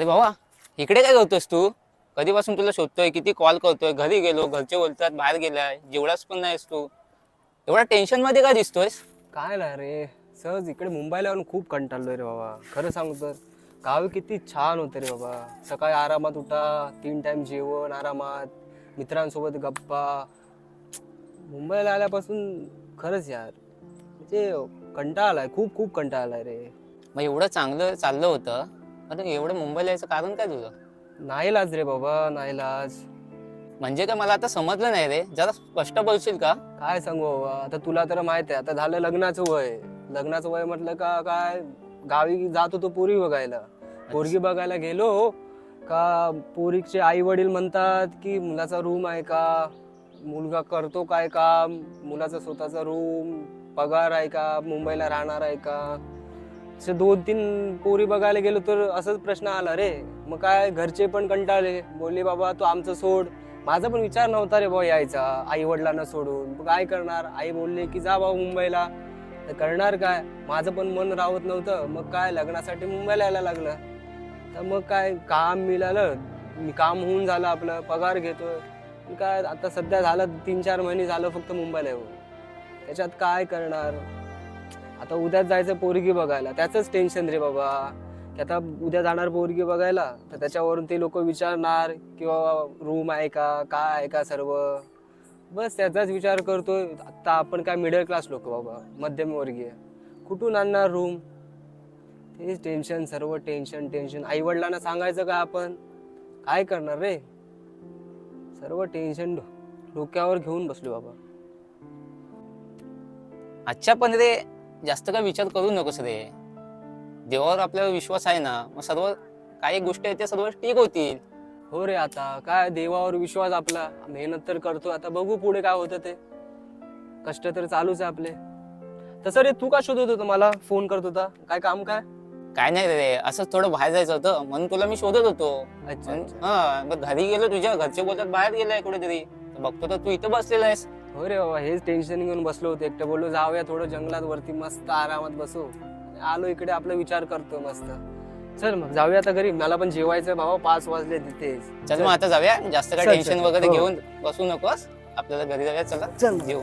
अरे भावा इकडे काय करतोस तू? कधीपासून तुला शोधतोय? किती कॉल करतोय? घरी गेलो घरचे बोलतात बाहेर गेलाय जेवढाच पण नाहीस तू. एवढा टेन्शनमध्ये का दिसतोयस? काय नाही रे सहज इकडे मुंबईला येऊन खूप कंटाळलोय रे बाबा. खरं सांगू तर गावी किती छान होतं रे बाबा. सकाळी आरामात उठा तीन टाइम जेवण आरामात मित्रांसोबत गप्पा. मुंबईला आल्यापासून खरंच यार म्हणजे कंटाळा आलाय खूप खूप कंटाळा आलाय रे. मग एवढं चांगलं चाललं होतं पण एवढं मुंबईला यायचं कारण काय तुझं? नाही लाज रे बाबा नाही लाज म्हणजे काय मला आता समजलं नाही रे. जरा स्पष्ट बोलशील का? काय सांगू बाबा? आता तुला तर माहीत आहे आता झालं लग्नाचं वय. लग्नाचं वय म्हटलं का काय? गावी जात होतो पोरी बघायला. पोरगी बघायला गेलो का पोरीचे आई वडील म्हणतात की मुलाचा रूम आहे का? मुलगा करतो काय काम? मुलाचा स्वतःचा रूम पगार आहे का? मुंबईला राहणार आहे का? असे दोन तीन पोरी बघायला गेलो तर असंच प्रश्न आला रे मग काय घरचे पण कंटाळले? बोलले बाबा तू आमचं सोड. माझा पण विचार नव्हता रे भाऊ यायचा आई वडिलांना सोडून. मग काय करणार? आई बोलले की जा भाऊ मुंबईला. तर करणार काय? माझं पण मन राहत नव्हतं. मग काय? लग्नासाठी मुंबईला यायला लागलं. तर मग काय? काम मिळालं. मी काम होऊन झालं आपलं. पगार घेतोय. काय? आता सध्या झालं तीन चार महिने झालं फक्त मुंबईला येऊन. त्याच्यात काय करणार? आता उद्याच जायचं पोरगी बघायला. त्याचंच टेन्शन रे बाबा. की आता उद्या जाणार पोरगी बघायला तर त्याच्यावरून ते लोक विचारणार किंवा रूम आहे का? काय आहे का सर्व? बस त्याचाच विचार करतोय. आता आपण काय मिडल क्लास लोक बाबा मध्यमवर्गीय कुठून आणणार रूम तेच टेन्शन सर्व टेन्शन टेन्शन आई वडिलांना सांगायचं का आपण? काय करणार रे? सर्व टेन्शन डोक्यावर घेऊन बसलो बाबा. अच्छा पण रे जास्त काय विचार करू नकोस रे. देवावर आपल्यावर विश्वास आहे ना मग सर्व काही गोष्टी आहेत त्या सर्व ठीक होतील. हो रे आता काय देवावर विश्वास आपला? मेहनत तर करतो आता बघू पुढे काय होतं ते. कष्ट तर चालूच आहे आपले. तसं रे तू का शोधत होता मला? फोन करत होता. काय काम काय? काय नाही रे असंच थोडं बाहेर जायचं होतं. म्हणून तुला मी शोधत होतो. अच्छा. हा मग घरी गेलो तुझ्या घरचे बोलतात बाहेर गेलाय कुठेतरी. तर बघतो तर तू इथं बसलेला आहेस. हो रे बाबा हेच टेन्शन घेऊन बसलो होतो. एकटं बोललो जाऊया थोडं जंगलात वरती मस्त आरामात बसू. आलो इकडे आपला विचार करतो मस्त. चल मग जाऊया आता घरी. मला पण जेवायचं बाबा पाच वाजले तिथेच. चल मग आता जाऊया. जास्त काय चल, टेन्शन. वगैरे हो. घेऊन बसू नकोस. आपल्याला घरी जाऊया चला. चल. जेऊ.